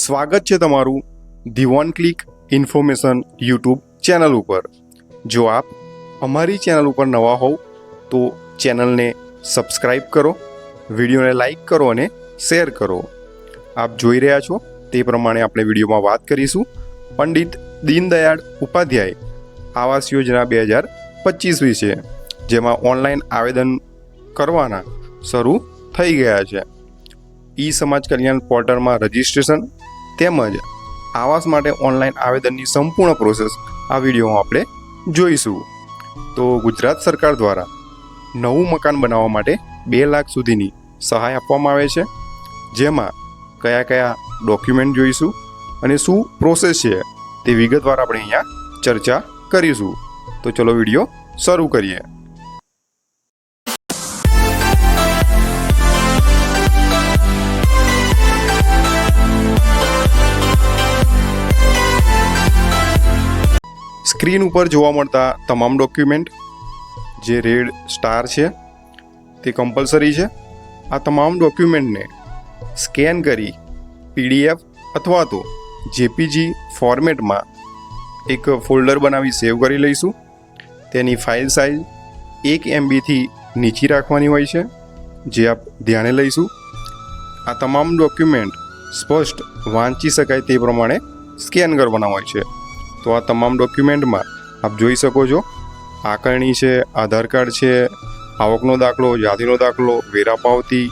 સ્વાગત છે તમારું the one click information YouTube channel ઉપર. જો આપ અમારી ચેનલ ઉપર નવા હોવ તો ચેનલને સબસ્ક્રાઈબ કરો, વિડીયોને લાઈક કરો અને શેર કરો. આપ જોઈ રહ્યા છો તે પ્રમાણે આપણે વિડીયોમાં વાત કરીશું પંડિત દીનદયાળ ઉપાધ્યાય આવાસ યોજના બે હજાર પચીસ વિશે, જેમાં ઓનલાઈન આવેદન કરવાના શરૂ થઈ ગયા છે. ઈ સમાજ કલ્યાણ પોર્ટલમાં રજિસ્ટ્રેશન તેમજ આવાસ માટે ઓનલાઈન આવેદનની સંપૂર્ણ પ્રોસેસ આ વિડીયોમાં આપણે જોઈશું. તો ગુજરાત સરકાર દ્વારા નવું મકાન બનાવવા માટે બે લાખ સુધીની સહાય આપવામાં આવે છે. જેમાં કયા કયા ડોક્યુમેન્ટ જોઈશું અને શું પ્રોસેસ છે તે વિગતવાર આપણે અહીંયા ચર્ચા કરીશું. તો ચલો વીડિયો શરૂ કરીએ. સ્ક્રીન ઉપર જોવા મળતા તમામ ડોક્યુમેન્ટ, જે રેડ સ્ટાર છે, તે કમ્પલસરી છે. આ તમામ ડોક્યુમેન્ટને સ્કેન કરી પીડીએફ અથવા તો જેપીજી ફોર્મેટમાં એક ફોલ્ડર બનાવી સેવ કરી લઈશું. તેની ફાઇલ સાઇઝ એક એમબીથી નીચી રાખવાની હોય છે, જે આપ ધ્યાને લઈશું. આ તમામ ડોક્યુમેન્ટ સ્પષ્ટ વાંચી શકાય તે પ્રમાણે સ્કેન કરવાના હોય છે. તો આ તમામ ડોક્યુમેન્ટમાં આપ જોઈ શકો છો. આકારણી છે, આધાર કાર્ડ છે, આવકનો દાખલો, યાદીનો દાખલો, વેરા પાવતી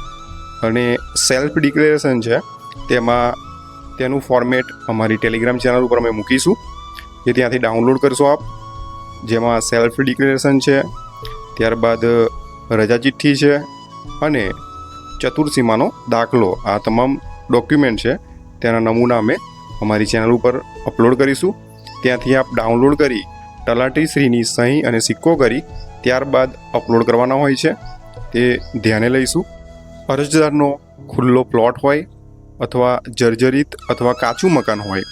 અને સેલ્ફ ડિક્લેરેશન છે. તેમાં તેનું ફોર્મેટ અમારી ટેલિગ્રામ ચેનલ ઉપર અમે મૂકીશું. જે ત્યાંથી ડાઉનલોડ કરશો આપ. જેમાં સેલ્ફ ડિક્લેરેશન છે, ત્યારબાદ રજા ચિઠ્ઠી છે અને ચતુર્સીમાનો દાખલો. આ તમામ ડોક્યુમેન્ટ છે, તેના નમૂના અમે અમારી ચેનલ ઉપર અપલોડ કરીશું. ત્યાંથી આપ ડાઉનલોડ કરી તલાટીશ્રીની સહી અને સિક્કો કરી ત્યારબાદ અપલોડ કરવાના હોય છે. તે ધ્યાને લઈશું. અરજદારનો ખુલ્લો પ્લોટ હોય અથવા જર્જરિત અથવા કાચું મકાન હોય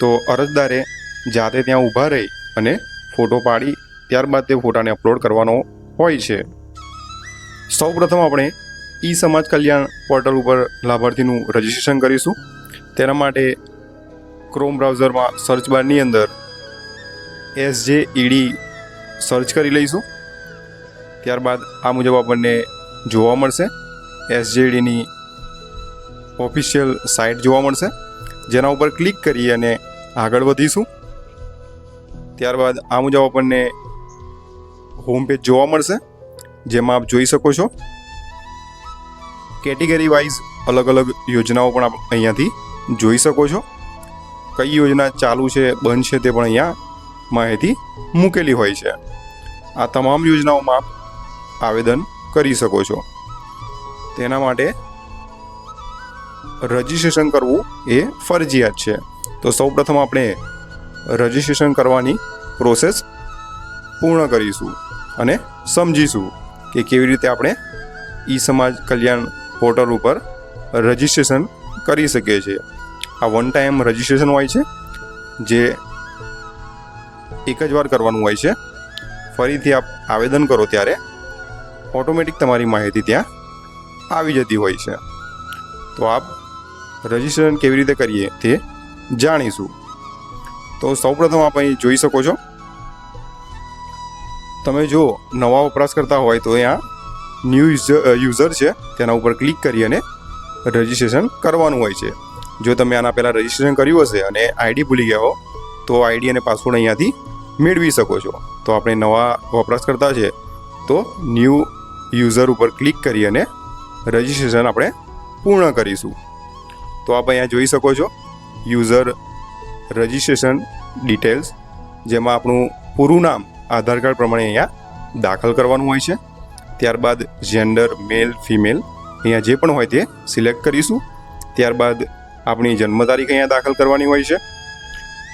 તો અરજદારે જાતે ત્યાં ઊભા રહી અને ફોટો પાડી ત્યારબાદ તે ફોટાને અપલોડ કરવાનો હોય છે. સૌપ્રથમ આપણે ઈ સમાજ કલ્યાણ પોર્ટલ ઉપર લાભાર્થીનું રજિસ્ટ્રેશન કરીશું. તેના માટે ક્રોમ બ્રાઉઝરમાં સર્ચ બારની અંદર એસ જે ઈડી સર્ચ કરી લઈશું. ત્યારબાદ આ મુજબ આપણને જોવા મળશે. એસજેડીની ઓફિશિયલ સાઇટ જોવા મળશે. જેના ઉપર ક્લિક કરી અને આગળ વધીશું. ત્યારબાદ આ મુજબ આપણને હોમ પેજ જોવા મળશે. જેમાં આપ જોઈ શકો છો. કેટેગરી વાઇઝ અલગ અલગ યોજનાઓ પણ આપ અહીંયાથી જોઈ શકો છો. કઈ યોજના ચાલુ છે, બંધ છે તે પણ અહીંયા માહિતી મૂકેલી હોય છે. આ તમામ યોજનાઓમાં આવેદન કરી શકો છો. તેના માટે રજિસ્ટ્રેશન કરવું એ ફરજિયાત છે. તો સૌપ્રથમ આપણે રજિસ્ટ્રેશન કરવાની પ્રોસેસ પૂર્ણ કરીશું અને સમજીશું કે કેવી રીતે આપણે ઈ સમાજ કલ્યાણ પોર્ટલ ઉપર રજિસ્ટ્રેશન કરી શકીએ છીએ. આ વન ટાઈમ રજિસ્ટ્રેશન હોય છે, જે એક જ વાર કરવાનું હોય છે. ફરીથી આપ આવેદન કરો ત્યારે ઓટોમેટિક તમારી માહિતી ત્યાં આવી જતી હોય છે. તો આપ રજિસ્ટ્રેશન કેવી રીતે કરીએ તે જાણીશું. તો સૌપ્રથમ આપ અહીં જોઈ શકો છો. તમે જો નવા વપરાશકર્તા હોય તો અહીંયા ન્યૂ યુઝર છે, તેના ઉપર ક્લિક કરી અને રજિસ્ટ્રેશન કરવાનું હોય છે. જો તમે આના પહેલાં રજિસ્ટ્રેશન કર્યું હશે અને આઈડી ભૂલી ગયા હો, તો આઈડી અને પાસવર્ડ અહીંયાથી મેળવી શકો છો. તો આપણે નવા વપરાશકર્તા છે, તો ન્યૂ યુઝર ઉપર ક્લિક કરી અને રજિસ્ટ્રેશન આપણે પૂર્ણ કરીશું. તો આપ અહીંયા જોઈ શકો છો યુઝર રજિસ્ટ્રેશન ડિટેલ્સ જેમાં આપણું પૂરું નામ, આધાર કાર્ડ પ્રમાણે અહીંયા દાખલ કરવાનું હોય છે. ત્યારબાદ જેન્ડર મેલ ફિમેલ અહીંયા જે પણ હોય તે સિલેક્ટ કરીશું. ત્યારબાદ આપણી જન્મ તારીખ અહીંયા દાખલ કરવાની હોય છે.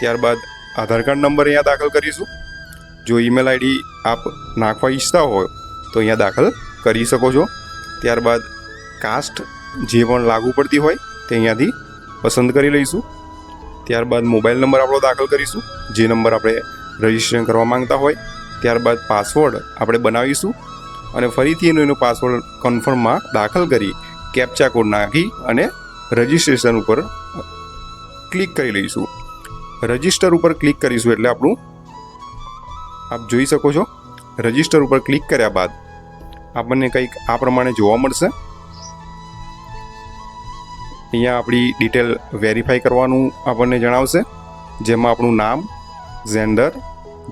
ત્યારબાદ આધાર કાર્ડ નંબર અહીંયા દાખલ કરીશું. જો ઈમેલ આઈડી આપ નાખવા ઈચ્છતા હોય તો અહીંયા દાખલ કરી શકો છો. ત્યારબાદ કાસ્ટ જે પણ લાગુ પડતી હોય તે અહીંયાથી પસંદ કરી લઈશું. ત્યારબાદ મોબાઈલ નંબર આપણો દાખલ કરીશું, જે નંબર આપણે રજિસ્ટ્રેશન કરવા માંગતા હોય. ત્યારબાદ પાસવર્ડ આપણે બનાવીશું અને ફરીથી એનો એનો પાસવર્ડ કન્ફર્મમાં દાખલ કરી કેપ્ચા કોડ નાખી અને રજિસ્ટ્રેશન ઉપર ક્લિક કરી લઈશું. રજિસ્ટર ઉપર ક્લિક કરીશું એટલે આપણું આપ જોઈ શકો છો. રજિસ્ટર ઉપર ક્લિક કર્યા બાદ આપણને કંઈક આ પ્રમાણે જોવા મળશે. અહીંયા આપણી ડિટેલ વેરીફાઈ કરવાનું આપણને જણાવશે. જેમાં આપણું નામ, જેન્ડર,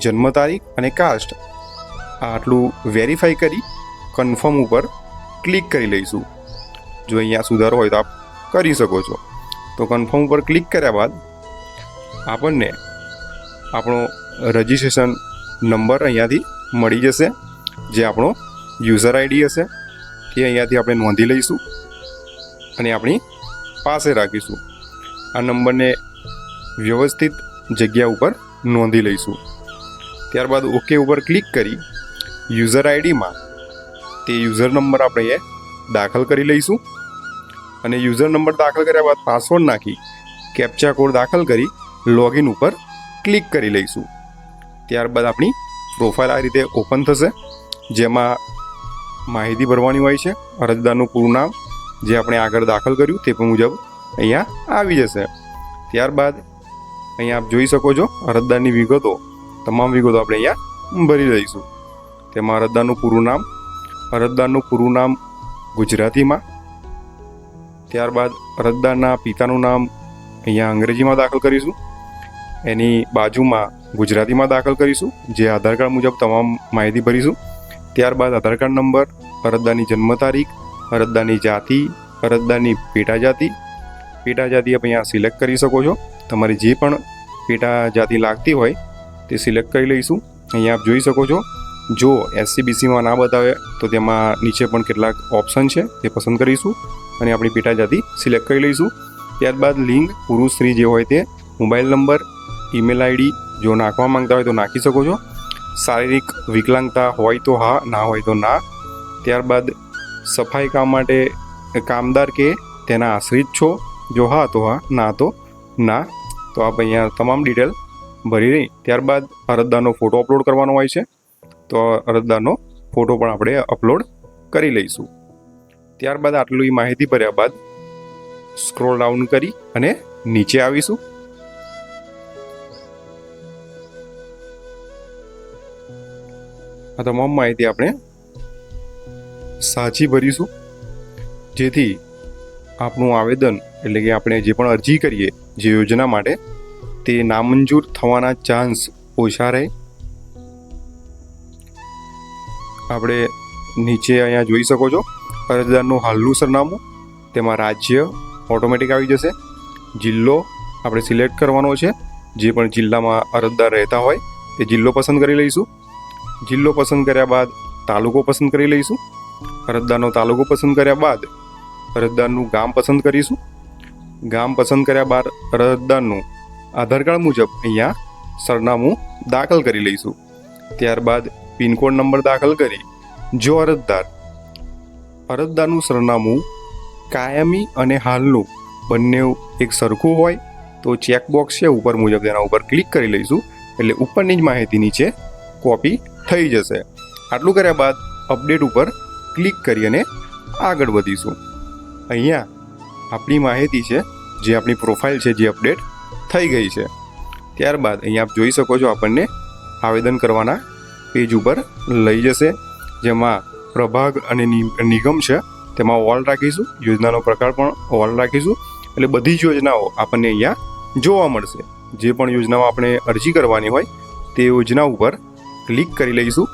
જન્મ તારીખ અને કાસ્ટ આટલું વેરીફાઈ કરી કન્ફર્મ ઉપર ક્લિક કરી લઈશું. જો અહીંયા સુધારો હોય તો આપ કરી શકો છો. તો કન્ફર્મ ઉપર ક્લિક કર્યા બાદ આપણને આપણો રજિસ્ટ્રેશન નંબર અહીંયાથી મળી જશે, જે આપણો યુઝર આઈડી હશે, એ અહીંયાથી આપણે નોંધી લઈશું અને આપણી પાસે રાખીશું. આ નંબરને વ્યવસ્થિત જગ્યા ઉપર નોંધી લઈશું. ત્યારબાદ ઓકે ઉપર ક્લિક કરી યુઝર આઈડીમાં તે યુઝર નંબર આપણે દાખલ કરી લઈશું. અને યુઝર નંબર દાખલ કર્યા બાદ પાસવર્ડ નાખી કેપ્ચા કોડ દાખલ કરી લોગિન ઉપર ક્લિક કરી લઈશું. ત્યારબાદ આપણી પ્રોફાઇલ આ રીતે ઓપન થશે, જેમાં માહિતી ભરવાની હોય છે, અરજદારનું પૂરું નામ, જે આપણે આગળ દાખલ કર્યું તે મુજબ અહીંયા આવી જશે. ત્યારબાદ અહીંયા આપ જોઈ શકો છો, અરજદારની વિગતો, તમામ વિગતો આપણે અહીંયા ભરી દઈશું તેમાં અરજદારનું પૂરું નામ, અરજદારનું પૂરું નામ ગુજરાતીમાં ત્યારબાદ અરજદારના પિતાનું નામ અહીંયા અંગ્રેજીમાં દાખલ કરીશું. એની બાજુમાં ગુજરાતીમાં દાખલ કરીશું, જે આધાર કાર્ડ મુજબ તમામ માહિતી ભરીશું. ત્યારબાદ આધાર કાર્ડ નંબર, અરજદારની જન્મ તારીખ, અરજદારની જાતિ, અરજદારની પેટા જાતિ પેટા જાતિ આપ અહીંયા સિલેક્ટ કરી શકો છો. તમારી જે પણ પેટા જાતિ લાગતી હોય તે સિલેક્ટ કરી લઈશું. અહીંયા આપ જોઈ શકો છો. જો એસસીબીસીમાં ના બતાવે તો તેમાં નીચે પણ કેટલાક ઓપ્શન છે, તે પસંદ કરીશું. અને આપણી પેટા જાતિ સિલેક્ટ કરી લઈશું. ત્યારબાદ લિંગ, પુરુષ, સ્ત્રી જે હોય તે મોબાઈલ નંબર ઈમેલ આઈડી જો નાખવા માંગતા હોય તો નાખી શકો છો. શારીરિક વિકલાંગતા હોય તો હા, ના હોય તો ના. ત્યારબાદ સફાઈ કામ માટે કામદાર કે તેના આશ્રિત છો. જો હા તો હા, ના તો ના. તો આપ અહીંયા તમામ ડિટેલ ભરી રહી. ત્યારબાદ અરજદારનો ફોટો અપલોડ કરવાનો હોય છે. તો અરજદારનો ફોટો પણ આપણે અપલોડ કરી લઈશું. ત્યારબાદ આટલી માહિતી ભર્યા બાદ સ્ક્રોલ ડાઉન કરી અને નીચે આવીશું. આ તમામ માહિતી આપણે સાચી ભરીશું. જેથી આપણું આવેદન એટલે કે આપણે જે પણ અરજી કરીએ જે યોજના માટે, તે નામંજૂર થવાના ચાન્સ ઓછા રહે. આપણે નીચે અહીંયા જોઈ શકો છો. અરજદારનું હાલનું સરનામું, તેમાં રાજ્ય ઓટોમેટિક આવી જશે. જિલ્લો આપણે સિલેક્ટ કરવાનો છે. જે પણ જિલ્લામાં અરજદાર રહેતા હોય તે જિલ્લો પસંદ કરી લઈશું. જિલ્લો પસંદ કર્યા બાદ તાલુકો પસંદ કરી લઈશું. અરજદારનો તાલુકો પસંદ કર્યા બાદ અરજદારનું ગામ પસંદ કરીશું. ગામ પસંદ કર્યા બાદ અરજદારનું આધાર કાર્ડ મુજબ અહીંયા સરનામું દાખલ કરી લઈશું. ત્યારબાદ પિનકોડ નંબર દાખલ કરી જો અરજદાર અરજદારનું સરનામું, કાયમી અને હાલનું બંને એક સરખું હોય, તો ચેકબોક્સ છે ઉપર મુજબ તેના ઉપર ક્લિક કરી લઈશું, એટલે ઉપરની જ માહિતી નીચે કોપી થઈ જશે. આટલું કર્યા બાદ અપડેટ ઉપર ક્લિક કરી અને આગળ વધીશું. અહીંયા આપણી માહિતી છે, જે આપણી પ્રોફાઇલ છે, જે અપડેટ થઈ ગઈ છે. ત્યારબાદ અહીંયા આપ જોઈ શકો છો આપણને આવેદન કરવાના પેજ ઉપર લઈ જશે, જેમાં પ્રભાગ અને નિગમ છે, તેમાં ઓલ રાખીશું, યોજનાનો પ્રકાર પણ ઓલ રાખીશું, એટલે બધી જ યોજનાઓ આપણને અહીંયા જોવા મળશે. જે પણ યોજનામાં આપણે અરજી કરવાની હોય, તે યોજના ઉપર ક્લિક કરી લઈશું.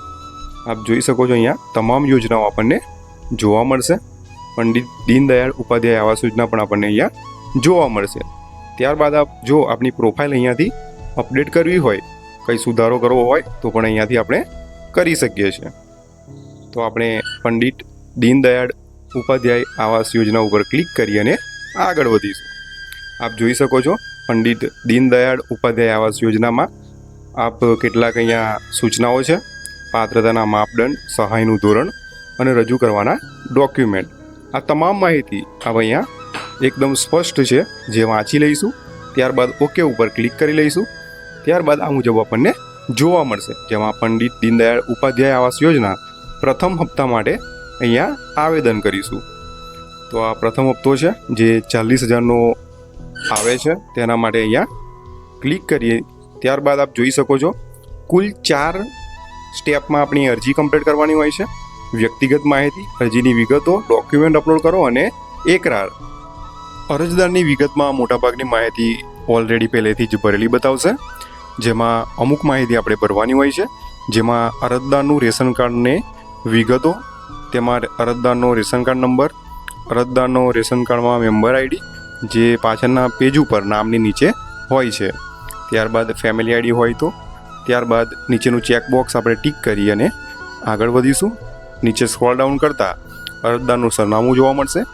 આપ જોઈ શકો છો અહીંયા તમામ યોજનાઓ આપણને જોવા મળશે. પંડિત દીનદયાળ ઉપાધ્યાય આવાસ યોજના પણ આપણને અહીંયા જોવા મળશે. ત્યારબાદ આપ, જો આપની પ્રોફાઇલ અહીંયાથી અપડેટ કરવી હોય, કંઈ સુધારો કરવો હોય, તો પણ અહીંયાથી આપણે કરી શકીએ છીએ. તો આપણે પંડિત દીનદયાળ ઉપાધ્યાય આવાસ યોજના ઉપર ક્લિક કરી અને આગળ વધીશું. આપ જોઈ શકો છો, પંડિત દીનદયાળ ઉપાધ્યાય આવાસ યોજનામાં આપ કેટલાક અહીંયા સૂચનાઓ છે. પાત્રતાના માપદંડ, સહાયનું ધોરણ અને રજૂ કરવાના ડોક્યુમેન્ટ. આ તમામ માહિતી આપ અહીંયા એકદમ સ્પષ્ટ છે, જે વાંચી લઈશું, ત્યારબાદ ઓકે ઉપર ક્લિક કરી લઈશું, ત્યારબાદ આ મુજબ આપણને જોવા મળશે. જેમાં પંડિત દીનદયાળ ઉપાધ્યાય આવાસ યોજના પ્રથમ હપ્તા માટે અહીંયા આવેદન કરીશું. તો આ પ્રથમ હપ્તો છે, જે ચાલીસ હજારનો આવે છે, તેના માટે અહીંયા ક્લિક કરીએ. ત્યારબાદ આપ જોઈ શકો છો, કુલ ચાર સ્ટેપમાં આપણી અરજી કમ્પ્લીટ કરવાની હોય છે. વ્યક્તિગત માહિતી, અરજીની વિગતો, ડોક્યુમેન્ટ અપલોડ કરો અને એકરાર અરજદારની વિગતમાં મોટાભાગની માહિતી ઓલરેડી પહેલેથી જ ભરેલી બતાવશે. જેમાં અમુક માહિતી આપણે ભરવાની હોય છે. જેમાં અરજદારનું રેશન કાર્ડને વિગતો, તેમાં અરજદારનો રેશન કાર્ડ નંબર, અરજદારનો રેશન કાર્ડમાં મેમ્બર આઈડી, જે પાછળના પેજ ઉપર નામની નીચે હોય છે. ત્યારબાદ ફેમિલી આઈડી હોય તો, ત્યારબાદ નીચેનું ચેકબોક્સ આપણે ટીક કરી અને આગળ વધીશું. નીચે સ્ક્રોલ ડાઉન કરતાં અરજદારનું સરનામું જોવા મળશે.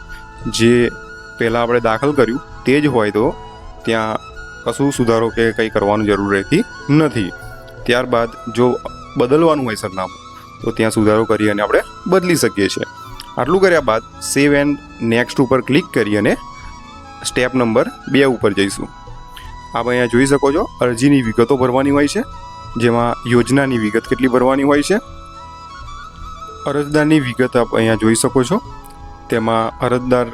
જે પહેલાં આપણે દાખલ કર્યું તે જ હોય તો, ત્યાં કશું સુધારો કે કંઈ કરવાની જરૂર રહેતી નથી. ત્યારબાદ જો બદલવાનું હોય સરનામું તો ત્યાં સુધારો કરી અને આપણે બદલી શકીએ છીએ. આટલું કર્યા બાદ સેવ એન્ડ નેક્સ્ટ ઉપર ક્લિક કરી અને સ્ટેપ નંબર બે ઉપર જઈશું. આપ અહીંયા જોઈ શકો છો, અરજીની વિગતો ભરવાની હોય છે, જેમાં યોજનાની વિગત કેટલી ભરવાની હોય છે. અરજદારની વિગત આપ અહીંયા જોઈ શકો છો, તેમાં અરજદાર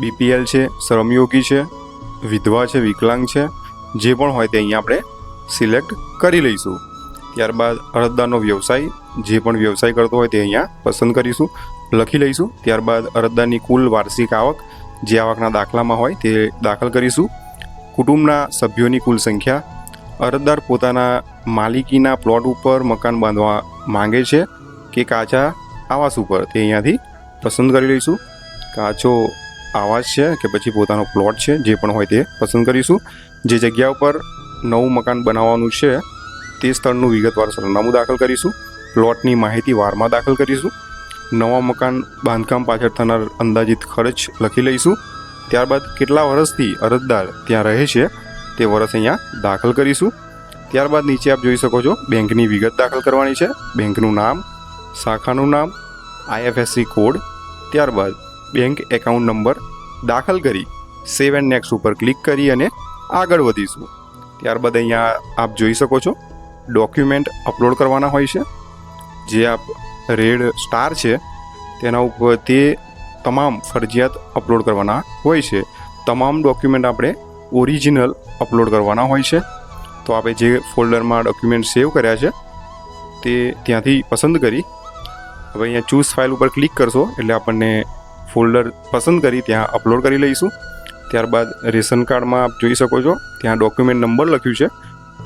બીપીએલ છે, શ્રમયોગી છે, વિધવા છે, વિકલાંગ છે, જે પણ હોય તે અહીંયા આપણે સિલેક્ટ કરી લઈશું. ત્યારબાદ અરજદારનો વ્યવસાય જે પણ વ્યવસાય કરતો હોય તે અહીંયા પસંદ કરીશું. લખી લઈશું. ત્યારબાદ અરજદારની કુલ વાર્ષિક આવક જે આવકના દાખલામાં હોય તે દાખલ કરીશું. કુટુંબના સભ્યોની કુલ સંખ્યા. અરજદાર પોતાના માલિકીના પ્લોટ ઉપર મકાન બાંધવા માંગે છે કે કાચા આવાસ ઉપર તે અહીંયાથી પસંદ કરી લઈશું. કાચો આવાસ છે કે પછી પોતાનો પ્લોટ છે જે પણ હોય તે પસંદ કરીશું. જે જગ્યા ઉપર નવું મકાન બનાવવાનું છે તે સ્થળનું વિગતવાર સરનામું દાખલ કરીશું. પ્લોટની માહિતી વારમાં દાખલ કરીશું. નવા મકાન બાંધકામ પાછળ થનાર અંદાજિત ખર્ચ લખી લઈશું. ત્યારબાદ કેટલા વર્ષથી અરજદાર ત્યાં રહે છે તે વર્ષ અહીંયા દાખલ કરીશું. ત્યારબાદ નીચે આપ જોઈ શકો છો, બેંકની વિગત દાખલ કરવાની છે. બેંકનું નામ, શાખાનું નામ, આઈએફએસસી કોડ. ત્યારબાદ બેંક એકાઉન્ટ નંબર દાખલ કરી, સેવ એન્ડ નેક્સ્ટ ઉપર ક્લિક કરી અને આગળ વધીશું. ત્યારબાદ અહીંયા આપ જોઈ શકો છો, ડોક્યુમેન્ટ અપલોડ કરવાના હોય છે. જે આપ રેડ સ્ટાર છે, તેના ઉપર તે તમામ ફરજિયાત અપલોડ કરવાના હોય છે. તમામ ડોક્યુમેન્ટ આપણે ઓરિજિનલ અપલોડ કરવાના હોય છે. તો આપણે જે ફોલ્ડરમાં ડોક્યુમેન્ટ સેવ કર્યા છે, તે ત્યાંથી પસંદ કરી. હવે અહીંયા ચૂઝ ફાઇલ ઉપર ક્લિક કરશો, એટલે આપણને ફોલ્ડર પસંદ કરી ત્યાં અપલોડ કરી લઈશું. ત્યારબાદ રેશન કાર્ડમાં આપ જોઈ શકો છો, ત્યાં ડોક્યુમેન્ટ નંબર લખ્યું છે.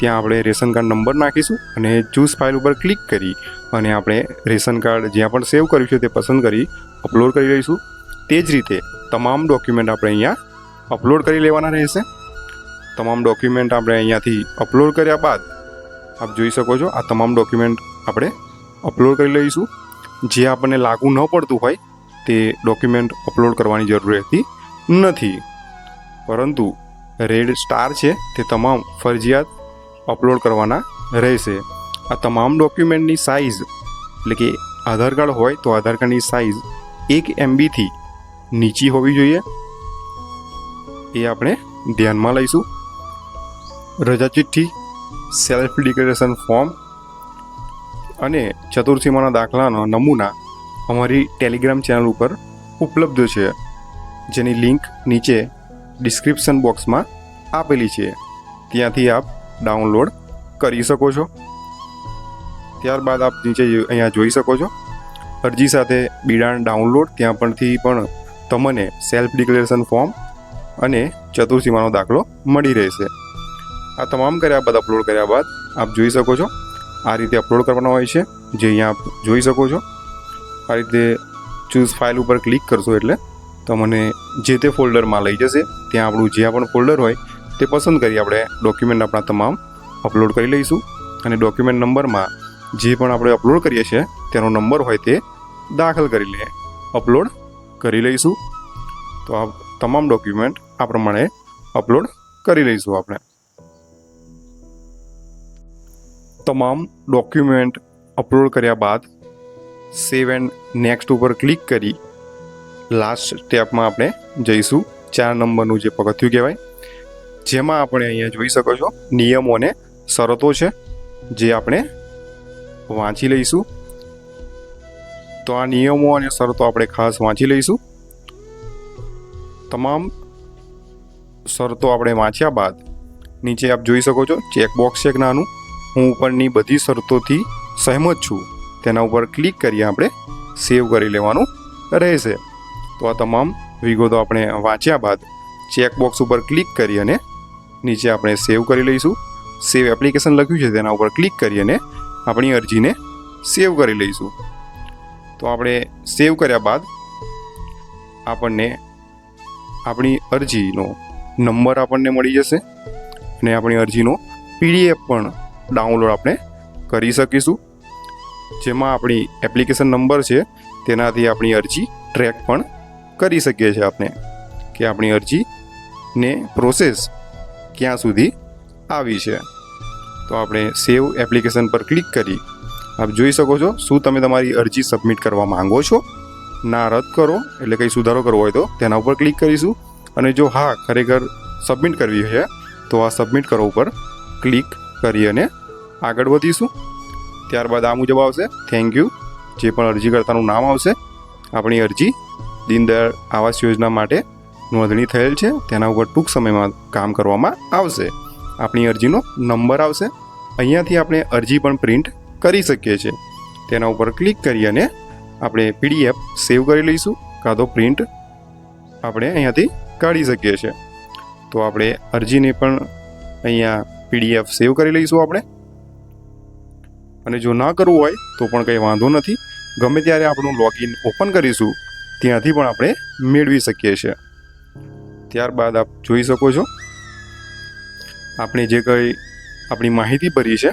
ત્યાં આપણે રેશન કાર્ડ નંબર નાખીશું અને ચૂઝ ફાઇલ ઉપર ક્લિક કરી અને આપણે રેશન કાર્ડ જ્યાં પણ સેવ કર્યું છે તે પસંદ કરી અપલોડ કરી લઈશું. તે જ રીતે તમામ ડોક્યુમેન્ટ આપણે અહીંયા અપલોડ કરી લેવાના રહેશે. તમામ ડોક્યુમેન્ટ આપણે અહીંયાથી અપલોડ કર્યા બાદ આપ જોઈ શકો છો આ તમામ ડોક્યુમેન્ટ આપણે અપલોડ કરી લઈશું. જે આપણને લાગુ ન પડતું હોય તે ડોક્યુમેન્ટ અપલોડ કરવાની જરૂર રહેતી નથી. પરંતુ રેડ સ્ટાર છે તે તમામ ફરજિયાત અપલોડ કરવાના રહેશે. આ તમામ ડોક્યુમેન્ટની સાઇઝ એટલે કે આધાર કાર્ડ હોય તો આધાર કાર્ડની સાઇઝ એક એમબીથી નીચી હોવી જોઈએ. એ આપણે ધ્યાનમાં લઈશું. રજા ચિઠ્ઠી સેલ્ફ ડિક્લેરેશન ફોર્મ અને ચતુર્સીમાના દાખલાનો નમૂના અમારી ટેલિગ્રામ ચેનલ ઉપર ઉપલબ્ધ છે. જેની લિંક નીચે ડિસ્ક્રિપ્શન બોક્સમાં આપેલી છે. ત્યાંથી આપ ડાઉનલોડ કરી શકો છો. ત્યારબાદ આપ નીચે અહીંયા જોઈ શકો છો. અરજી સાથે બિડાણ ડાઉનલોડ, ત્યાં પરથી પણ તમને સેલ્ફ ડિક્લેરેશન ફોર્મ અને ચતુર્સીમાનો દાખલો મળી રહેશે. આ તમામ કર્યા બાદ અપલોડ કર્યા બાદ આપ જોઈ શકો છો. આ રીતે અપલોડ કરવાનો હોય છે. જે અહીંયા આપ જોઈ શકો છો. આ રીતે ચૂઝ ફાઇલ ઉપર ક્લિક કરશો એટલે તમને જે તે ફોલ્ડરમાં લઈ જશે, ત્યાં આપણું જ્યાં પણ ફોલ્ડર હોય તે પસંદ કરી આપણે ડોક્યુમેન્ટ આપણા તમામ અપલોડ કરી લઈશું. અને ડોક્યુમેન્ટ નંબરમાં જે પણ આપણે અપલોડ કરીએ છીએ, તેનો નંબર હોય તે દાખલ કરી લઈએ અપલોડ કરી લઈશું. તો આ તમામ ડોક્યુમેન્ટ આ પ્રમાણે અપલોડ કરી લઈશું આપણે. તમામ ડોક્યુમેન્ટ અપલોડ કર્યા બાદ સેવ એન્ડ નેક્સ્ટ ઉપર ક્લિક કરી લાસ્ટ સ્ટેપમાં આપણે જઈશું. ચાર નંબરનું જે પગથિયું કહેવાય જેમાં આપણે અહીંયા જોઈ શકો છો નિયમો અને શરતો છે, જે આપણે વાંચી લઈશું. તો આ નિયમો અને શરતો આપણે ખાસ વાંચી લઈશું. તમામ શરતો આપણે વાંચ્યા બાદ નીચે આપ જોઈ શકો છો, ચેકબોક્સ છે એક નાનું. હું ઉપરની બધી શરતોથી સહેમત છું. તેના ઉપર ક્લિક કરી આપણે, સેવ કરી લેવાનું રહેશે. તો આ તમામ વિગતો આપણે વાંચ્યા બાદ ચેકબોક્સ ઉપર ક્લિક કરી અને નીચે આપણે સેવ કરી લઈશું. સેવ એપ્લિકેશન લખ્યું છે, તેના ઉપર ક્લિક કરી અને આપણી અરજીને સેવ કરી લઈશું. તો આપણે સેવ કર્યા બાદ આપણને આપણી અરજીનો નંબર આપણને મળી જશે અને આપણી અરજીનો પીડીએફ પણ ડાઉનલોડ આપણે કરી શકીશું. જેમાં આપણી એપ્લિકેશન નંબર છે, તેનાથી આપણી અરજી ટ્રેક પણ કરી શકીએ છીએ આપણે કે આપણી અરજીને પ્રોસેસ ક્યાં સુધી આવી છે? તો આપણે સેવ એપ્લિકેશન પર ક્લિક કરી આપ જોઈ શકો છો શું તમે તમારી અરજી સબમિટ કરવા માંગો છો. ના રદ કરો, એટલે કંઈ સુધારો કરવો હોય તો તેના ઉપર ક્લિક કરીશું. અને જો હા ખરેખર સબમિટ કરવી છે તો આ સબમિટ કરો ઉપર ક્લિક કરી અને આગળ વધીશું. ત્યારબાદ આ મુજબ આવશે. થેન્ક યુ જે પણ અરજીકર્તાનું નામ આવશે, આપણી અરજી દીનદયાળ આવાસ યોજના માટે નોંધણી થયેલ છે. તેના ઉપર ટૂંક સમયમાં કામ કરવામાં આવશે. આપણી અરજીનો નંબર આવશે. અહીંયાથી આપણે અરજી પણ પ્રિન્ટ કરી શકીએ છીએ. તેના ઉપર ક્લિક કરી અને આપણે પીડીએફ સેવ કરી લઈશું. કાં તો પ્રિન્ટ આપણે અહીંયાથી કાઢી શકીએ છીએ. તો આપણે અરજીને પણ અહીંયા પીડીએફ સેવ કરી લઈશું આપણે. અને જો ના કરવું હોય, તો પણ કંઈ વાંધો નથી. ગમે ત્યારે આપણું લોગિન ઓપન કરીશું, ત્યાંથી પણ આપણે મેળવી શકીએ છીએ. ત્યારબાદ આપ જોઈ શકો છો, આપણે જે કંઈ આપણી માહિતી ભરી છે,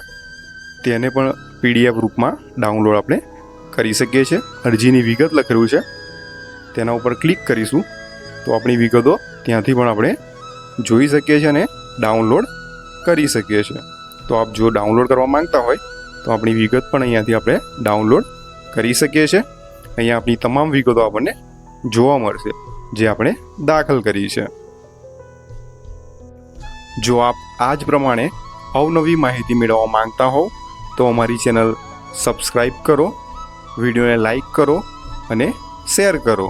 તેને પણ પીડીએફ રૂપમાં ડાઉનલોડ આપણે કરી શકીએ છીએ. અરજીની વિગત લખેલું છે, તેના ઉપર ક્લિક કરીશું, તો આપણી વિગતો ત્યાંથી પણ આપણે જોઈ શકીએ છીએ અને ડાઉનલોડ કરી શકીએ છીએ. તો આપ જો ડાઉનલોડ કરવા માંગતા હોય, તો આપણી વિગત પણ અહીંયાથી આપણે ડાઉનલોડ કરી શકીએ છીએ. અહીંયા આપણી તમામ વિગતો આપણને જોવા મળશે. જે આપણે દાખલ કરી છે. જો આપ આ જ પ્રમાણે અવનવી માહિતી મેળવવા માંગતા હોવ, તો અમારી ચેનલ સબસ્ક્રાઈબ કરો, વિડીયોને લાઈક કરો અને શેર કરો.